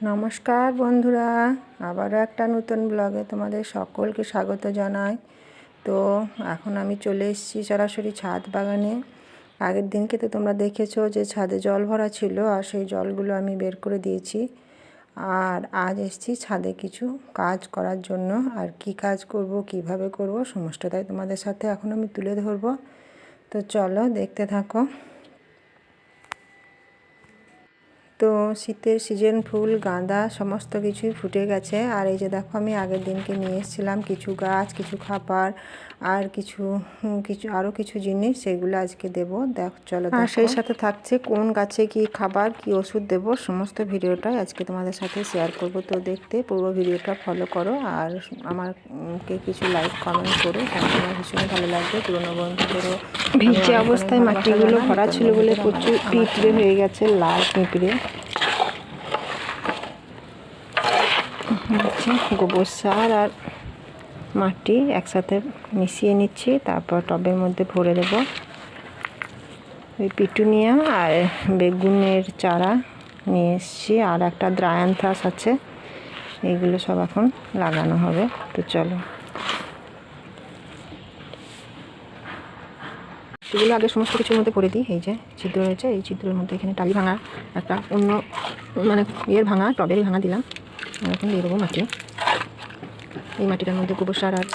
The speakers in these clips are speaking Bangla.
নমস্কার বন্ধুরা, আবারও একটা নতুন ব্লগে তোমাদের সকলকে স্বাগত জানাই। তো এখন আমি চলে এসেছি সরাসরি ছাদ বাগানে। আগের দিনকে তো তোমরা দেখেছ যে ছাদে জল ভরা ছিল আর সেই জলগুলো আমি বের করে দিয়েছি। আর আজ এসেছি ছাদে কিছু কাজ করার জন্য। আর কি কাজ করব, কীভাবে করব, সমস্তটাই তোমাদের সাথে এখন আমি তুলে ধরবো। তো চলো দেখতে থাকো। তো শীতের সিজন ফুল গাঁদা সমস্ত কিছুই ফুটে গেছে। আর এই যে দেখো আমি আগের দিনকে নিয়ে এসেছিলাম কিছু গাছ কিছু খাবার আর কিছু কিছু আরও কিছু জিনিস সেগুলো আজকে দেব। দেখ চলো আর সেই সাথে থাকছে কোন গাছে কি খাবার কি ওষুধ দেব সমস্ত ভিডিওটাই আজকে তোমাদের সাথে শেয়ার করব। তো দেখতে পুরো ভিডিওটা ফলো করো আর আমারকে কিছু লাইক কমেন্ট করো তাহলে আমার ভীষণ ভালো লাগবে। পুরোনো বন্ধুদেরও ভিজে অবস্থায় মাটিগুলো ভরা ছিল বলে প্রচুর পিঁপড়ে হয়ে গেছে লাল পিঁপড়ে। হচ্ছে গোবর সার আর মাটি একসাথে মিশিয়ে নিচ্ছি, তারপর টবের মধ্যে ভরে দেব ওই পিটুনিয়া আর বেগুনের চারা নিয়ে এসছি, আর একটা দ্রায়ান্থাস আছে, এইগুলো সব এখন লাগানো হবে, তো চলো। সেগুলো আগে সমস্ত কিছুর মধ্যে করে দিই, এই যে ছিদ্র রয়েছে, এই ছিদ্রের মধ্যে এখানে টালি ভাঙা একটা অন্য মানে ইয়ের ভাঙা টবের ভাঙা দিলাম। এখন দিয়ে দেবো মাটি। এই মাটিটার মধ্যে গোবর সার আর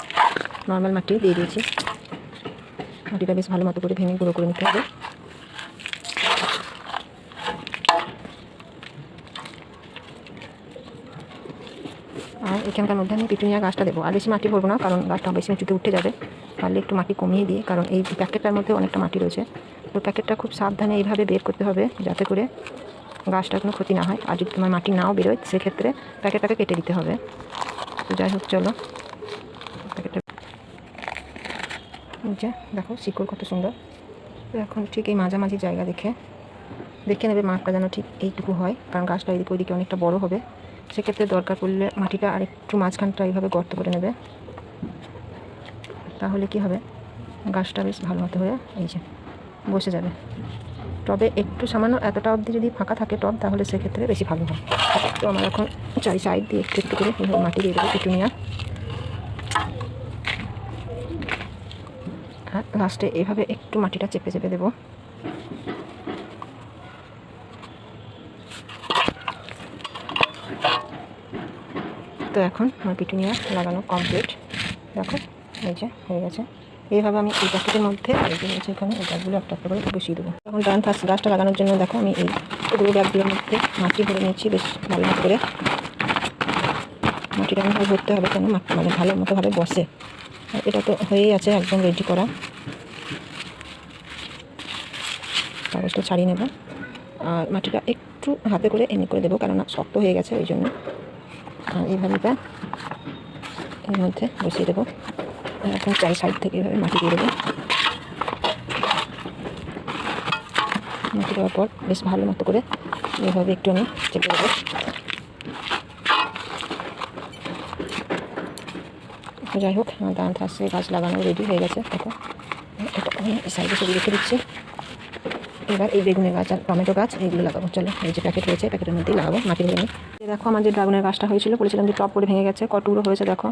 নর্মাল মাটি দিয়ে দিয়েছি। মাটিটা বেশ ভালো মতো করে ভেঙে গুঁড়ো করে নিতে হবে। আর এখানকার মধ্যে আমি পিটুনিয়া গাছটা দেবো। আর বেশি মাটি ভরবো না, কারণ গাছটা বেশি উঁচুতে উঠে যাবে। পারলে একটু মাটি কমিয়ে দিয়ে কারণ এই প্যাকেটটার মধ্যে অনেকটা মাটি রয়েছে। তো প্যাকেটটা খুব সাবধানে এইভাবে বের করতে হবে, যাতে করে গাছটার কোনো ক্ষতি না হয়। আর যদি তোমার মাটি নাও বেরোয়, সেক্ষেত্রে প্যাকেটটাকে কেটে দিতে হবে। তো যাই হোক, চলো। প্যাকেটটা যে, দেখো, শিকড় কত সুন্দর। এখন ঠিক এই মাঝামাঝি জায়গা দেখে দেখে নেবে মাঠটা যেন ঠিক এইটুকু হয়, কারণ গাছটা এদিকে ওইদিকে অনেকটা বড় হবে। সেক্ষেত্রে দরকার পড়লে মাটিটা আর একটু মাঝখানটা এইভাবে গর্ত করে নেবে। তাহলে কি হবে? গাছটা বেশ ভালো মতো হয়ে এই যে, বসে যাবে। টবে একটু সামান্য এতটা অবধি যদি ফাঁকা থাকে টব, তাহলে সেক্ষেত্রে বেশি ভালো হয়। তো আমার এখন চারি সাইড দিয়ে একটু একটু করে মাটি দিয়ে দেবো পিটুনিয়া আর লাস্টে এভাবে একটু মাটিটা চেপে চেপে দেবো। তো এখন আমার পিটুনিয়া লাগানো কমপ্লিট দেখো, এই যে হয়ে গেছে। এইভাবে আমি এই প্যাকেটের মধ্যে এখানে এই গাছগুলো একটা একটা করে বসিয়ে দেবো। এখন ডান ফার্স্ট গাছটা লাগানোর জন্য দেখো আমি এই পুরো ব্যাগগুলোর মধ্যে মাটি ভরে নিচ্ছি বেশ ভালো মতো করে। মাটিটা এমনভাবে ভরতে হবে কেন মাটি মানে ভালো মতোভাবে বসে। এটা তো হয়েই আছে, একদম রেডি করা। কাগজটা ছাড়িয়ে নেব। আর মাটিটা একটু হাতে করে এমনি করে দেবো, কেননা শক্ত হয়ে গেছে ওই জন্য। আর এইভাবে এর মধ্যে বসিয়ে দেবো। এখন চারি সাইড থেকে এভাবে মাটি দিয়ে দেবো। মাটি দেওয়ার পর বেশ ভালো মতো করে এভাবে একটু আমি চেপে দেবো। যাই হোক, আমার দাঁত আসছে গাছ লাগানো রেডি হয়ে গেছে। দেখো আমি সাইডে সরিয়ে রেখে দিচ্ছি। এবার এই বেগুনের গাছ আর টমেটো গাছ, এইগুলো লাগাবো। চলো, এই যে প্যাকেট রয়েছে প্যাকেটের মধ্যেই লাগাবো মাটি দেখো, আমার যে ড্রাগনের গাছটা হয়েছিল, বলেছিলাম যে টপ করে ভেঙে গেছে কটুকরো হয়েছে দেখো।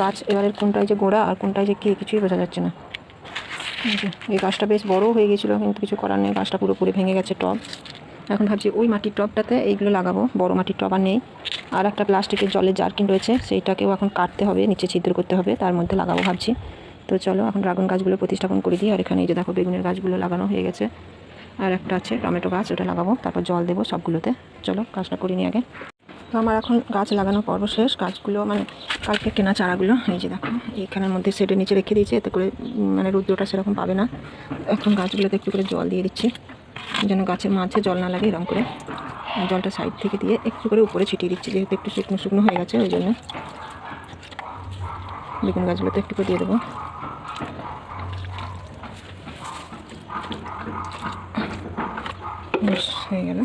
গাছ এবারের কোনটায় যে গোড়া আর কোনটায় যে কী, কিছুই বোঝা যাচ্ছে না। এই গাছটা বেশ বড়ও হয়ে গেছিল, কিন্তু কিছু করার নেই, গাছটা পুরোপুরি ভেঙে গেছে টব। এখন ভাবছি ওই মাটির টবটাতে এইগুলো লাগাবো, বড় মাটির টব আর নেই। আর একটা প্লাস্টিকের জলের জারকিন রয়েছে, সেইটাকেও এখন কাটতে হবে, নিচে ছিদ্র করতে হবে, তার মধ্যে লাগাবো ভাবছি। তো চলো, এখন ড্রাগন গাছগুলো প্রতিস্থাপন করে দিই, আর এখানে এই যে দেখো, বেগুনের গাছগুলো লাগানো হয়ে গেছে। আর একটা আছে টমেটো গাছ, ওটা লাগাবো, তারপর জল দেবো সবগুলোতে। চলো, কাজটা করিনি আগে। তো আমার এখন গাছ লাগানো পর্ব শেষ। গাছগুলো মানে কালকে কেনা চারাগুলো, এই যে দেখো এখানের মধ্যে সেটের নিচে রেখে দিয়েছি, এতে করে মানে রুদ্রটা সেরকম পাবে না। এখন গাছগুলোতে একটু করে জল দিয়ে দিচ্ছি, যেন গাছের মাঝে জল না লাগে এরকম করে। জলটা সাইড থেকে দিয়ে একটু করে উপরে ছিটিয়ে দিচ্ছি, যেহেতু একটু শুকনো শুকনো হয়ে গেছে, ওই জন্য। বেগুন গাছগুলোতে একটু করে দিয়ে দেবো। হয়ে গেল।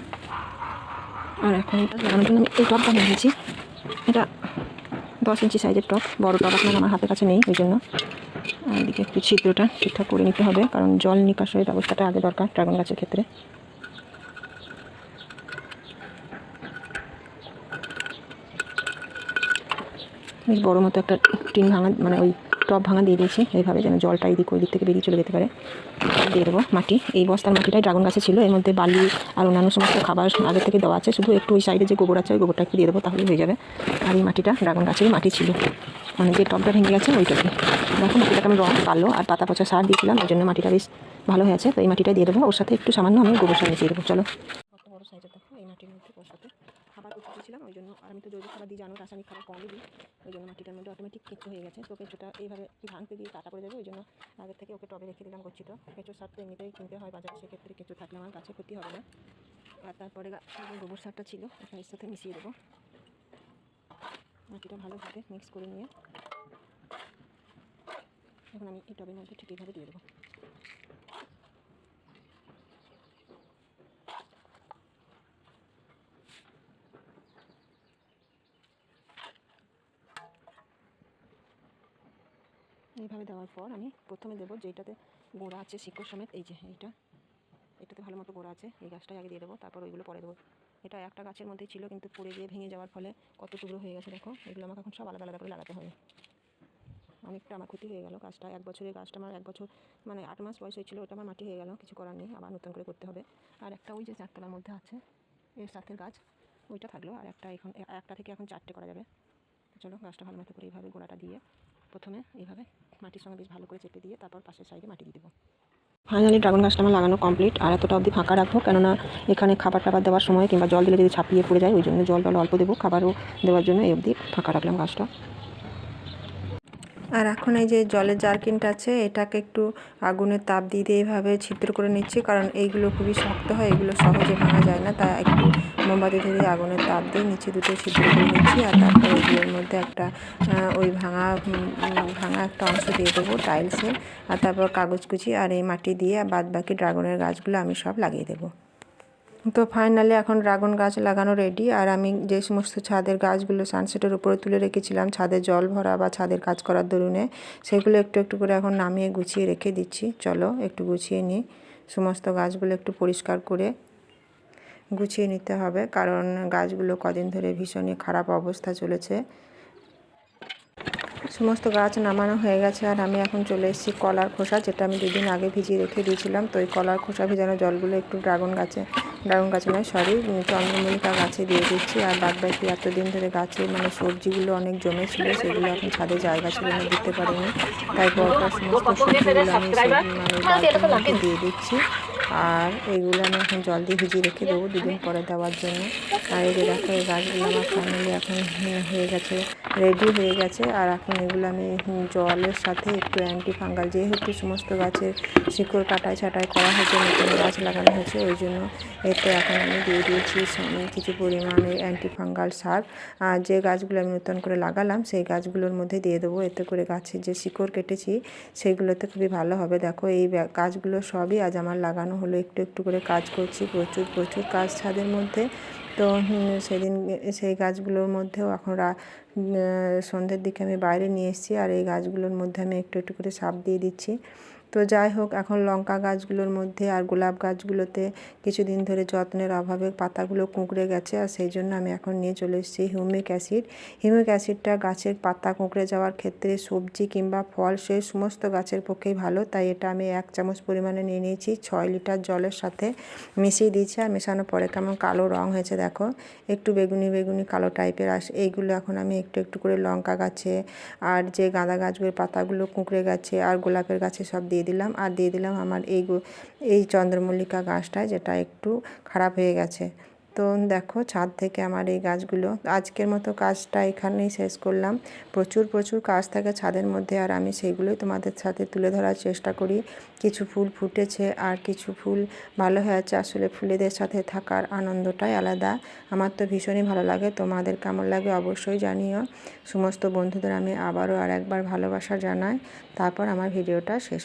আর এখন এটা লাগানোর জন্য আমি এই টপটা নিয়েছি। এটা দশ ইঞ্চি সাইজের টপ বড় টপ আপনার আমার হাতের কাছে নেই ওই জন্য। এদিকে একটু ছিদ্রটা ঠিকঠাক করে নিতে হবে, কারণ জল নিকাশের ব্যবস্থাটা আগে দরকার ড্রাগন গাছের ক্ষেত্রে। বেশ বড়ো মতো একটা টিন ভাঙা মানে ওই টপ ভাঙা দিয়ে দিয়েছি। এইভাবে যেন জলটা এদিক ওই দিক থেকে বেরিয়ে চলে যেতে পারে। দিয়ে দেবো মাটি। এই বস্তার মাটিটাই ড্রাগন গাছে ছিল। এর মধ্যে বালি আর অন্যান্য সমস্ত খাবার আগে থেকে দেওয়া আছে। শুধু একটু ওই সাইডে যে গোবর আছে, ওই গোবরটা একটু দিয়ে দেবো তাহলে হয়ে যাবে। আর এই মাটিটা ড্রাগন গাছেরই মাটি ছিল। মানে যে টপটা ভেঙে গেছে ওইটাকে দেখো, মাটিটাকে আমি রং কালো আর পাতা পচা সার দিয়েছিলাম। ওই জন্য মাটিটা বেশ ভালো হয়ে আছে। তো এই মাটিটা দিয়ে দেবো। ওর সাথে একটু সামান্য আমি গোবর সার মিশিয়ে দেবো। চলো। বড় দেখো? এই মাটির মধ্যে ওর সাথে খাবার দিয়েছিলাম ওই জন্য আর আমি তো জৈব খাবার দিই জানো রাসায়নিক খাবার কমই দিই, ওই জন্য মাটিটার মধ্যে অটোমেটিক কেঁচো হয়ে গেছে। তো কেঁচোটা এইভাবে ভাঙতে দিয়ে কাটা পড়ে যাবে, ওই জন্য আগের থেকে ওকে টবে রেখে দিলাম গচ্ছিত। কেঁচো সার তো এমনিতেই কিনতে হয় বাজারে, সেক্ষেত্রে কেঁচো থাকলে আমার গাছে ক্ষতি হবে না। আর তারপরে গোবর সারটা ছিল ওটা এর সাথে মিশিয়ে দেবো। মাটিটা ভালোভাবে মিক্স করে নিয়ে। এখন আমি এই টবের মধ্যে ঠিক এইভাবে দিয়ে দেবো। এইভাবে দেওয়ার পর আমি প্রথমে দেবো যেটাতে গোড়া আছে শিকড় সমেত, এই যে এইটা। এটাতে ভালো মতো গোড়া আছে, এই গাছটাই আগে দিয়ে দেবো, তারপর ওইগুলো পরে দেবো। এটা একটা গাছের মধ্যেই ছিল, কিন্তু পড়ে গিয়ে ভেঙে যাওয়ার ফলে কত টুকরো হয়ে গেছে দেখো, এগুলো আমাকে এখন সব আলাদা আলাদা করে লাগাতে হবে। অনেকটা আমার ক্ষতি হয়ে গেল গাছটা, এক বছরের গাছটা আমার এক বছর মানে আট মাস বয়স হয়েছিল, ওটা আমার মাটি হয়ে গেল, কিছু করার নেই, আবার নতুন করে করতে হবে। আর একটা ওই যে চারতলার মধ্যে আছে, এর সাথের গাছ, ওইটা থাকল, আর একটা এখন, একটা থেকে এখন চারটে করা যাবে। চলো গাছটা ভালো মতো করে এইভাবে গোড়াটা দিয়ে প্রথমে এইভাবে মাটির সঙ্গে বেশ ভালো করে চেপে দিয়ে তারপর পাশের সাইডে মাটি দিয়ে দেবো। ফাইনালি ড্রাগন গাছটা আমার লাগানো কমপ্লিট আর এতটা অবধি ফাঁকা রাখব, কেননা এখানে খাবার টাবার দেওয়ার সময় কিংবা জল দিলে যদি ছাপিয়ে পড়ে যায়, ওই জন্য জল টল অল্প দেবো। খাবারও দেওয়ার জন্য এই অবধি ফাঁকা রাখলাম গাছটা। আর এখন এই যে জলের জারকিনটা আছে, এটাকে একটু আগুনের তাপ দিয়ে দিয়ে এইভাবে ছিদ্র করে নিচ্ছি, কারণ এইগুলো খুবই শক্ত হয়, এগুলো সহজে ভাঙা যায় না, তাই একটু মোমবাতি ধরে আগুনের তাপ দিয়ে নিচে দুটো ছিদ্র করে নিচ্ছি, আর তারপর এগুলোর মধ্যে একটা ওই ভাঙা ভাঙা একটা অংশ দিয়ে দেবো টাইলসে, আর তারপর কাগজ কুচি আর এই মাটি দিয়ে বাদ বাকি ড্রাগনের গাছগুলো আমি সব লাগিয়ে দেবো। তো ফাইনালি এখন ড্রাগন গাছ লাগানো রেডি আর আমি যে সমস্ত ছাদের গাছগুলো সানসেটের উপরে তুলে রেখেছিলাম, ছাদে জল ভরা বা ছাদের কাজ করার দরুনে, সেগুলো একটু একটু করে এখন নামিয়ে গুছিয়ে রেখে দিচ্ছি। চলো একটু গুছিয়ে নিই। সমস্ত গাছগুলো একটু পরিষ্কার করে গুছিয়ে নিতে হবে, কারণ গাছগুলো কদিন ধরে ভীষণই খারাপ অবস্থা চলেছে। সমস্ত গাছ নামানো হয়ে গেছে আর আমি এখন চলে এসেছি কলার খোসা, যেটা আমি দুদিন আগে ভিজিয়ে রেখে দিয়েছিলাম। তো ওই কলার খোসা ভেজানো জলগুলো একটু ড্রাগন গাছে ড্রাগন গাছে নয় সরি চন্দ্রমল্লিকা গাছে দিয়ে দিচ্ছি। আর বাদ বাকি এতদিন ধরে গাছে মানে সবজিগুলো অনেক জমেছিল সেগুলো এখন ছাদে জায়গা ছিল না, দিতে পারিনি। তাই পরপর সমস্ত সবজিগুলো আমি মানে দিয়ে দিচ্ছি। আর এইগুলো আমি এখন জল দিয়ে ভিজিয়ে রেখে দেবো দুদিন পরে দেওয়ার জন্য। আর এই যে দেখো, এই গাছগুলো আমার ফাইনালি এখন, হয়ে গেছে রেডি হয়ে গেছে। আর এখন এগুলো আমি জলের সাথে একটু অ্যান্টি ফাঙ্গাল যেহেতু সমস্ত গাছের শিকড় কাটাই ছাটাই করা হয়েছে, নতুন গাছ লাগানো হয়েছে, ওই জন্য এতে এখন আমি দিয়ে দিয়েছি কিছু পরিমাণে অ্যান্টি ফাঙ্গাল সার। আর যে গাছগুলো আমি নতুন করে লাগালাম, সেই গাছগুলোর মধ্যে দিয়ে দেবো। এতে করে গাছের যে শিকড় কেটেছি, সেগুলোতে খুবই ভালো হবে। দেখো, এই গাছগুলো সবই আজ আমার লাগানো হলো। একটু একটু করে কাজ করছি, প্রচুর প্রচুর কাজ ছাদের মধ্যে। তো সেদিন, সেই গাছগুলোর মধ্যেও এখন সন্ধ্যের দিকে আমি বাইরে নিয়ে এসেছি আর এই গাছগুলোর মধ্যে আমি একটু একটু করে সাপ দিয়ে দিচ্ছি। তো যাই হোক, এখন লঙ্কা গাছগুলোর মধ্যে আর গোলাপ গাছগুলোতে কিছুদিন ধরে যত্নের অভাবে পাতাগুলো কুঁকড়ে গেছে আর সেই জন্য আমি এখন নিয়ে চলে এসেছি হিউমিক অ্যাসিড। হিউমিক অ্যাসিডটা গাছের পাতা কুঁকড়ে যাওয়ার ক্ষেত্রে সবজি কিংবা ফল সেই সমস্ত গাছের পক্ষেই ভালো। তাই এটা আমি এক চামচ পরিমাণে নিয়ে নিয়েছি। ছয় লিটার জলের সাথে মিশিয়ে দিয়েছি আর মেশানোর পরে কেমন কালো রং হয়েছে দেখো। একটু বেগুনি বেগুনি কালো টাইপের আস এইগুলো এখন আমি একটু একটু করে লঙ্কা গাছে আর যে গাঁদা গাছগুলোর পাতাগুলো কুঁকড়ে গেছে আর গোলাপের গাছে সব দিয়ে দিলাম। আর দিয়ে দিলাম আমার এই এই চন্দ্রমল্লিকা গাছটা যেটা একটু খারাপ হয়ে গেছে। তো দেখো ছাদ থেকে আমার এই গাছগুলো, আজকের মতো কাজটা এখানেই শেষ করলাম। প্রচুর প্রচুর কাজ থাকে ছাদের মধ্যে আর আমি সেইগুলোই তোমাদের সাথে তুলে ধরার চেষ্টা করি। কিছু ফুল ফুটেছে আর কিছু ফুল ভালো হয়েছে। আসলে ফুলেদের সাথে থাকার আনন্দটাই আলাদা। আমার তো ভীষণই ভালো লাগে। তোমাদের কেমন লাগে অবশ্যই জানিও। সমস্ত বন্ধুদের আমি আবারও আর একবার ভালোবাসা জানাই। তারপর আমার ভিডিওটা শেষ